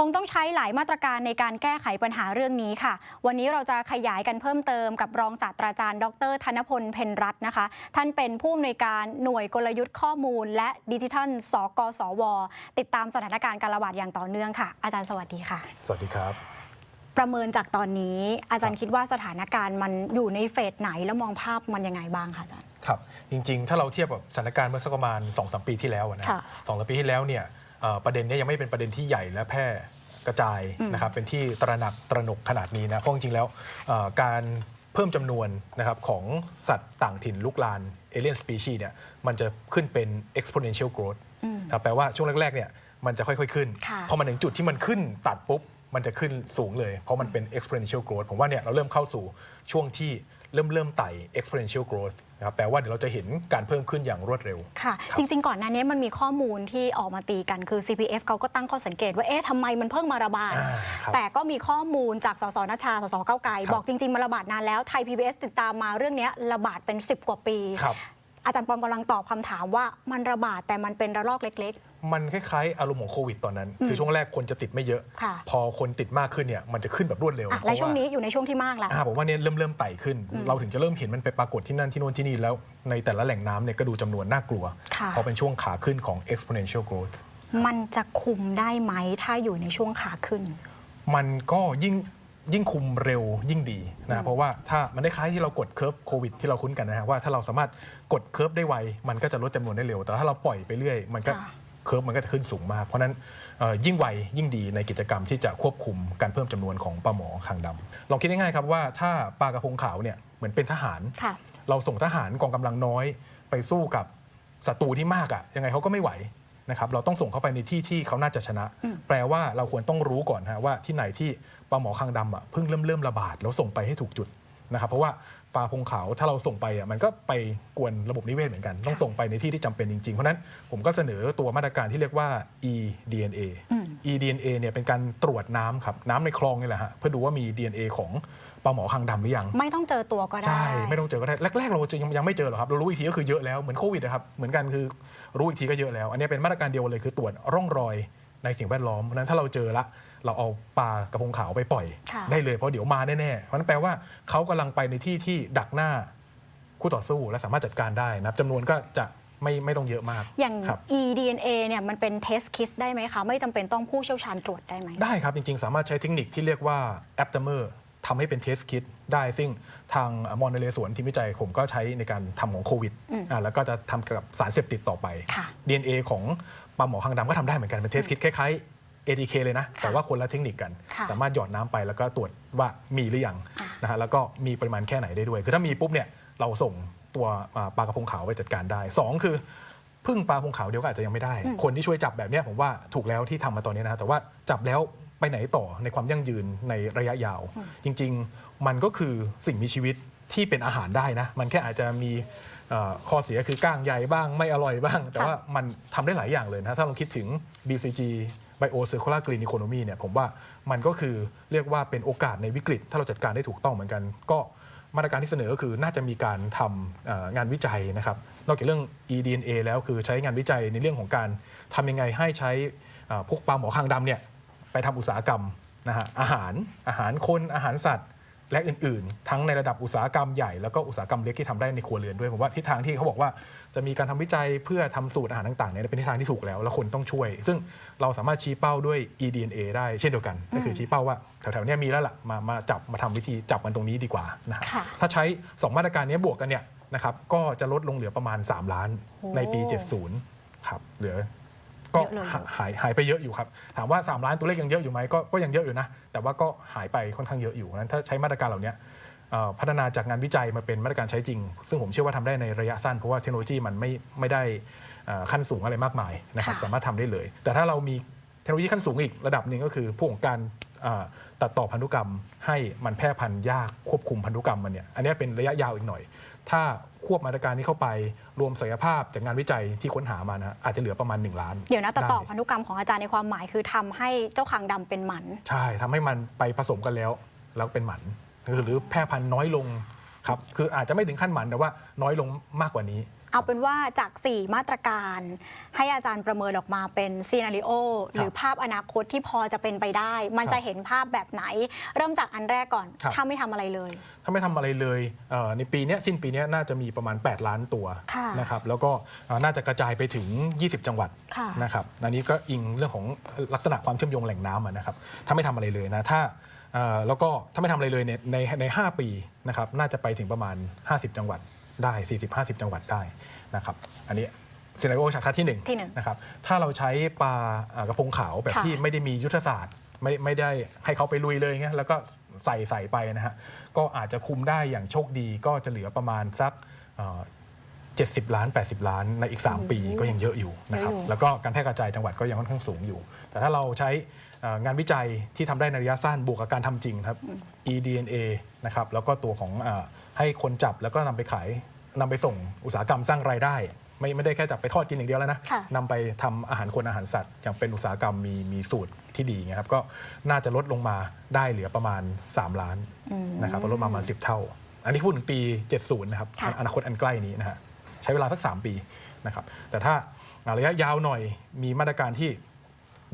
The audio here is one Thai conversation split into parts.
คงต้องใช้หลายมาตรการในการแก้ไขปัญหาเรื่องนี้ค่ะ วันนี้เราจะขยายกันเพิ่มเติมกับรองศาสตราจารย์ ดร ธนพลเพนรัตน์นะคะ ท่านเป็นผู้อำนวยการหน่วยกลยุทธ์ข้อมูล และดิจิทัล สกสว ติดตามสถานการณ์การระบาดอย่างต่อเนื่องค่ะ อาจารย์สวัสดีค่ะ สวัสดีครับ ประเมินจากตอนนี้อาจารย์ครับคิดว่าสถานการณ์มันอยู่ในเฟสไหนแล้วมองภาพมันยังไงบ้างคะอาจารย์ครับจริงๆ ถ้าเราเทียบกับสถานการณ์เมื่อสักประมาณ2อสปีที่แล้วอะนะค่ะสองสามปีที่แล้วเนี่ยเอ่อ ประเด็นเนี้ยังไม่เป็นประเด็นที่ใหญ่และแพร่กระจายอืมนะครับเป็นที่ตระหนักตระหนกขนาดนี้นะเพราะจริงๆแล้วเอ่อการเพิ่มจำนวนนะครับของสัตว์ต่างถิ่นลุกลานเอเลียนสปีชีเนี่ยมันจะขึ้นเป็น exponential growth อืมครับแปลว่าช่วงแรกๆเนี่ยมันจะค่อยๆขึ้นค่ะพอมาถึงจุดที่มันขึ้นตัดปุ๊บ มันจะขึ้นสูงเลย เพราะมันเป็น exponential growth ผมว่าเนี่ยเราเริ่มเข้าสู่ช่วงที่เริ่มเริ่มไต่ exponential growth นะครับแปลว่าเดี๋ยวเราจะเห็นการเพิ่มขึ้นอย่างรวดเร็ว ค่ะครับจริง ๆ ก่อนหน้านี้มันมีข้อมูลที่ออกมาตีกันคือ CPF เขาก็ตั้งข้อสังเกตว่าเอ๊ะทำไมมันเพิ่งมาระบาด อ่าครับแต่ก็มีข้อมูลจากสสนชา สสเก้าวไกลครับ บอกจริง ๆ มันระบาดนานแล้วไทย PBS ติดตามมาเรื่องเนี้ยระบาดเป็น 10 กว่าปี ครับ อาจารย์ปอมกำลังตอบคำถามว่ามันระบาดแต่มันเป็นระลอกเล็ก มันคล้ายๆ อารมณ์ของโควิดตอนนั้นอืมคือช่วงแรกคนจะติดไม่เยอะ ค่ะ พอคนติดมากขึ้นเนี่ยมันจะขึ้นแบบรวดเร็วๆอะเพและราะาช่วงนี้อยู่ในช่วงที่มากแล้วอ่าผมว่าเนี่ยเริ่มเริ่มไต่ขึ้นอืมเราถึงจะเริ่มเห็นมันไปปรากฏที่นั่นที่โน่นที่นี่แล้วในแต่ละแหล่งน้ำเนี่ยก็ดูจำนวนน่ากลัว ค่ะเพราะเป็นช่วงขาขึ้นของ exponential growth มันจะคุมได้ไหมถ้าอยู่ในช่วงขาขึ้น มันก็ยิ่งยิ่งคุมเร็วยิ่งดีอืมนะเพราะว่าถ้ามันได้คล้ายที่เรากดเคิร์ฟโควิดที่เราคุ้นกันนะฮะว่าถ้าเราสามารถกดเคิร์ฟได้ไว มันก็จะลดจำนวนได้เร็ว แต่ถ้าเราปล่อยไปเรื่อย มันก็ค่ะ เคิร์ฟมันก็จะขึ้นสูงมาก เพราะฉะนั้นเอ่อยิ่งไวยิ่งดีในกิจกรรมที่จะควบคุมการเพิ่มจำนวนของปลาหมอคางดำลองคิดง่ายๆครับว่าถ้าปลากระพงขาวเนี่ยเหมือนเป็นทหารค่ะเราส่งทหารกองกำลังน้อย ไปสู้กับศัตรูที่มากอะ่ะยังไงเขาก็ไม่ไหวนะครับเราต้องส่งเข้าไปในที่ที่เขาน่าจะชนะอืมแปลว่าเราควรต้องรู้ก่อนฮะว่าที่ไหนที่ปลาหมอคางดำอะเพิ่งเริ่มเริ่มระบาดแล้วส่งไปให้ถูกจุด นะครับเพราะว่าปลาพงขาวถ้าเราส่งไปอะมันก็ไปกวนระบบนิเวศเหมือนกัน ต้องส่งไปในที่ที่จำเป็นจริงๆ เพราะฉะนั้นผมก็เสนอตัวมาตรการที่เรียกว่า eDNA อืม eDNA เนี่ยเป็นการตรวจน้ำครับน้ำในคลองนี่แหละฮะเพื่อดูว่ามี DNA ของปลาหมอคางดำหรือยัง ไม่ต้องเจอตัวก็ได้ ใช่ ไม่ต้องเจอก็ได้ แรก ๆ เราจะยังยังไม่เจอหรอกครับ เรารู้อีกทีก็คือเยอะแล้ว เหมือนโควิดนะครับ เหมือนกันคือรู้อีกทีก็เยอะแล้ว อันนี้เป็นมาตรการเดียวเลยคือตรวจร่องรอยในสิ่งแวดล้อม เพราะฉะนั้นถ้าเราเจอละ เราเอาปลากระพงขาวไปปล่อยค่ะ ได้เลยเพราะเดี๋ยวมาแน่ๆเพราะฉะนั้นแปลว่าเขากำลังไปในที่ที่ดักหน้าคู่ต่อสู้และสามารถจัดการได้นะครับจำนวนก็จะไม่ไม่ต้องเยอะมาก อย่าง ครับ eDNA เนี่ยมันเป็นเทสคิสได้ไหมคะ ไม่จำเป็นต้องผู้เชี่ยวชาญตรวจได้ไหม ได้ครับ จริงๆ สามารถใช้เทคนิคที่เรียกว่า aptamer ทำให้เป็นเทสคิดได้ ซึ่งทางมอนเรสวนทีมวิจัยผมก็ใช้ในการทำของโควิดอืมอ่าแล้วก็จะทำกับสารเสพติดต่อไป ค่ะ DNA ของปลาหมอคางดำก็ทำได้เหมือนกันเป็นเทสคิดคล้ายๆ ATK เลยนะ แต่ว่าคนละเทคนิคกัน ค่ะสามารถหยอดน้ำไปแล้วก็ตรวจว่ามีหรือยังอะ นะฮะแล้วก็มีปริมาณแค่ไหนได้ด้วย คือถ้ามีปุ๊บเนี่ยเราส่งตัวอ่าปลากระพงขาวไปจัดการได้สองคือพึ่งปลาพงขาวเดียวก็อาจจะยังไม่ได้อืมคนที่ช่วยจับแบบเนี้ยผมว่าถูกแล้วที่ทำมาตอนนี้นะแต่ว่าจับแล้วไปไหนต่อในความยั่งยืนในระยะยาว จริง ๆ มันก็คือสิ่งมีชีวิตที่เป็นอาหารได้นะมันแค่อาจจะมีเอ่อข้อเสียคือก้างใหญ่บ้างไม่อร่อยบ้าง แต่ว่ามันทำได้หลายอย่างเลยนะถ้าเราคิดถึง BCG Bio Circular Green Economy เนี่ยผมว่ามันก็คือเรียกว่าเป็นโอกาสในวิกฤต ถ้าเราจัดการได้ถูกต้องเหมือนกัน ก็มาตรการที่เสนอก็คือน่าจะมีการทำงานวิจัยนะครับนอกจากเรื่อง eDNA แล้วคือใช้งานวิจัยในเรื่องของการทำยังไงให้ใช้พวกปลาหมอคางดำเนี่ยไปทำอุตสาหกรรมนะฮะอาหารอาหารคนอาหารสัตว์ และอื่นๆ ทั้งในระดับอุตสาหกรรมใหญ่แล้วก็อุตสาหกรรมเล็กที่ทำได้ในครัวเรือนด้วยผมว่าทิศทางที่เขาบอกว่าจะมีการทำวิจัยเพื่อทำสูตรอาหารต่างๆเนี่ยเป็นทิศทางที่ถูกแล้ว แล้วคนต้องช่วย ซึ่งเราสามารถชี้เป้าด้วย eDNA ได้เช่นเดียวกัน ก็คือชี้เป้าว่าแถวๆเนี้มีแล้วล่ะมามาจับมาทำวิธีจับมันตรงนี้ดีกว่านะฮะค่ะถ้าใช้ 2 มาตรการนี้บวกกันเนี่ยนะครับก็จะลดลงเหลือประมาณ 3 ล้านโอ้ในปี 70ครับเหลือ ก็เยอะเลยหาหายหายไปเยอะอยู่ครับถามว่า 3 ล้านตัวเลขยังเยอะอยู่ไหมก็ก็ยังเยอะอยู่นะ แต่ว่าก็หายไปค่อนข้างเยอะอยู่นั้นถ้าใช้มาตรการเหล่านี้เอ่อพัฒนาจากงานวิจัยมาเป็นมาตรการใช้จริง ซึ่งผมเชื่อว่าทำได้ในระยะสั้น เพราะว่าเทคโนโลยีมันไม่ไม่ได้เอ่อขั้นสูงอะไรมากมายนะครับค่ะสามารถทำได้เลย แต่ถ้าเรามีเทคโนโลยีขั้นสูงอีกระดับหนึ่งก็คือพวกของการอ่าตัดต่อพันธุกรรมให้มันแพร่พันธุ์ยากควบคุมพันธุกรรมมันเนี่ยอันนี้เป็นระยะยาวอีกหน่อย ถ้า ควบมาตรการนี้เข้าไป รวมศักยภาพจากงานวิจัยที่ค้นหามานะฮะอาจจะเหลือประมาณ 1 ล้านเดี๋ยวนะแต่ต่อได้พันธุกรรมของอาจารย์ในความหมายคือทำให้เจ้าคางดำเป็นหมัน ใช่ทำให้มันไปผสมกันแล้ว แล้วเป็นหมันคือหรือแพร่พันธุ์น้อยลงครับคืออาจจะไม่ถึงขั้นหมันแต่ว่าน้อยลงมากกว่านี้ เอาเป็นว่าจาก 4 มาตรการ ให้อาจารย์ประเมินออกมาเป็นซีนารีโอหรือภาพอนาคตที่พอจะเป็นไปได้ มันครับจะเห็นภาพแบบไหน เริ่มจากอันแรกก่อนครับถ้าไม่ทำอะไรเลย ถ้าไม่ทำอะไรเลยเอ่อในปีเนี้ยสิ้นปีเนี้ยน่าจะมีประมาณ 8 ล้านตัวค่ะนะครับแล้วก็เอ่อน่าจะกระจายไปถึง 20 จังหวัดค่ะนะครับอันนี้ก็อิงเรื่องของลักษณะความเชื่อมโยงแหล่งน้ำอะนะครับถ้าไม่ทำอะไรเลยนะถ้าเอ่อแล้วก็ถ้าไม่ทำอะไรเลยเนี่ยในใน 5 ปีนะครับน่าจะไปถึงประมาณ 50 จังหวัด ได้ 40-50 จังหวัดได้นะครับอันนี้ซีนารีโอฉากทัศน์ที่หนึ่งที่หนึ่งนะครับถ้าเราใช้ปลาเอ่อกระพงขาวแบบค่ะ ที่ไม่ได้มียุทธศาสตร์ ไม่ไม่ได้ให้เขาไปลุยเลยเงี้ยแล้วก็ใส่ใส่ไปนะฮะก็อาจจะคุมได้อย่างโชคดีก็จะเหลือประมาณสักเอ่อ70ล้าน 80 ล้านในอีก 3 ปีก็ยังเยอะอยู่นะครับเยอะอยู่ แล้วก็การแพร่กระจายจังหวัดก็ยังค่อนข้างสูงอยู่ แต่ถ้าเราใช้เอ่องานวิจัยที่ทำได้ในระยะสั้นบวกกับการทำจริงครับ eDNA นะครับแล้วก็ตัวของเออ ให้คนจับแล้วก็นำไปขายนำไปส่งอุตสาหกรรมสร้างรายได้ ไม่ไม่ได้แค่จับไปทอดกินอย่างเดียวแล้วนะค่ะ นำไปทำอาหารคนอาหารสัตว์อย่างเป็นอุตสาหกรรมมีมีสูตรที่ดีไงครับก็น่าจะลดลงมาได้เหลือประมาณ 3 ล้านอืม นะครับลดมาประมาณ 10 เท่า อันนี้พูดถึงปี 70 นะครับค่ะ อนาคตอันใกล้นี้นะฮะใช้เวลาสัก 3 ปีนะครับแต่ถ้าระยะยาวหน่อยมีมาตรการที่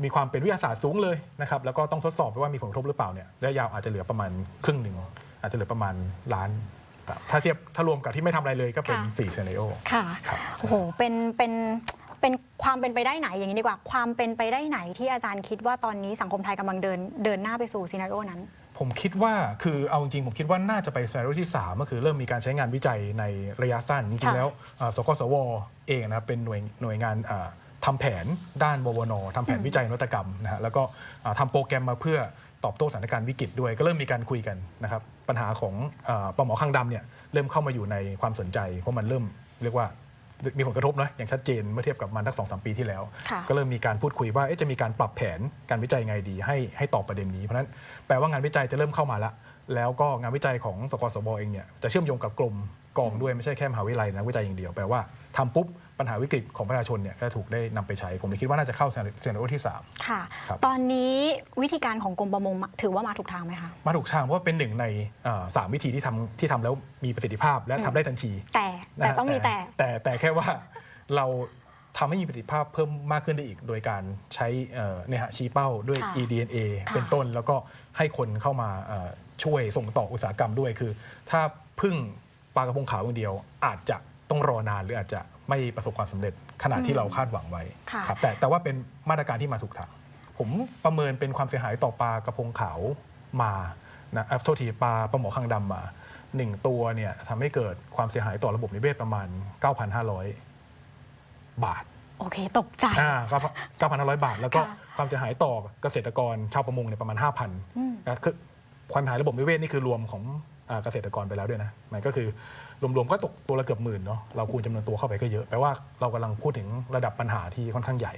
มีความเป็นวิทยาศาสตร์สูงเลยนะครับ แล้วก็ต้องทดสอบไปว่ามีผลกระทบหรือเปล่าเนี่ยระยะยาวอาจจะเหลือประมาณครึ่งหนึ่งอาจจะเหลือประมาณล้านครับ ถ้าเทียบถ้ารวมกับที่ไม่ทำอะไรเลยก็เป็นค่ะ4 scenario ค่ะครับ โอ้โหเป็นเป็นเป็นความเป็นไปได้ไหนอย่างนี้ดีกว่า ความเป็นไปได้ไหนที่อาจารย์คิดว่าตอนนี้สังคมไทยกำลังเดินเดินหน้าไปสู่ซีนารีโอนั้น ผมคิดว่าคือเอาจริงๆผมคิดว่าน่าจะไป scenario ที่ 3 ก็คือเริ่มมีการใช้งานวิจัยในระยะสั้น จริงค่ะๆแล้วอ่าสกสวเองนะครับเป็นหน่วยหน่วยงานอ่าทำแผนด้านบวนทำแผนวิจัยนวัตกรรมนะฮะแล้วก็อ่าทำโปรแกรมมาเพื่อตอบโต้สถานการณ์วิกฤตด้วย ก็เริ่มมีการคุยกันนะครับ ปัญหาของอาปลาหมอข้างดำเนี่ยเริ่มเข้ามาอยู่ในความสนใจ เพราะมันเริ่มเรียกว่ามีผลกระทบนะอย่างชัดเจนเมื่อเทียบกับมันทักสองสามปีที่แล้วค่ะก็เริ่มมีการพูดคุยว่าเอ๊ะจะมีการปรับแผนการวิจัยไงดี ให้ให้ตอบประเด็นนี้เพราะฉะนั้นแปลว่างานวิจัยจะเริ่มเข้ามาละแล้วก็งานวิจัยของสกสบเองเนี่ยจะเชื่อมโยงกับกรมกองด้วยไม่ใช่แค่มหาวิทยาลัยนะวิจัยอย่างเดียวแปลว่าทำปุ๊บ ปัญหาวิกฤตของประชาชนเนี่ยก็ถูกได้นำไปใช้ ผมเลยคิดว่าน่าจะเข้าเซนเนอร์ที่ค่ะครับตอนนี้วิธีการของกรมประมงถือว่ามาถูกทางไหมคะ3มาถูกทางเพราะว่าเป็นหนึ่งในอ่าสามวิธีที่ทำที่ทำแล้วมีประสิทธิภาพและทำได้ทันที แต่แต่นะฮะต้องมีแต่ แต่แต่แค่ว่าเราทำให้มีประสิทธิภาพเพิ่มมากขึ้นได้อีก โดยการใช้เอ่อเนี่ยฮะชี้เป้าด้วยค่ะ eDNA ค่ะเป็นต้นแล้วก็ให้คนเข้ามาเอ่อช่วยส่งต่ออุตสาหกรรมด้วยคือ ถ้าพึ่งปลากระพงขาวอย่างเดียว อาจจะต้องรอนานหรืออาจจะ ไม่ประสบความสำเร็จขนาดที่เราคาดหวังไว้ค่ะ ครับแต่แต่ว่าเป็นมาตรการที่มาถูกทางผมประเมินเป็นความเสียหายต่อปลากระพงขาวมานะเอ่อโทษทีปลาปลาหมอข้างดำมาหนึ่งตัวเนี่ยทำให้เกิดความเสียหายต่อระบบนิเวศประมาณ 9,500 บาท โอเค ตกใจ อ่า9,500บาท แล้วก็ค่ะความเสียหายต่อเกษตรกรชาวประมงเนี่ยประมาณ 5,000อืม นะคือความเสียหายระบบนิเวศนี่คือรวมของอ่า เกษตรกรไปแล้วด้วยนะมันก็คือรวมๆก็ตกตัวละเกือบหมื่นเนาะเราคูณจำนวนตัวเข้าไปก็เยอะแปลว่าเรากำลังพูดถึงระดับปัญหาที่ค่อนข้างใหญ่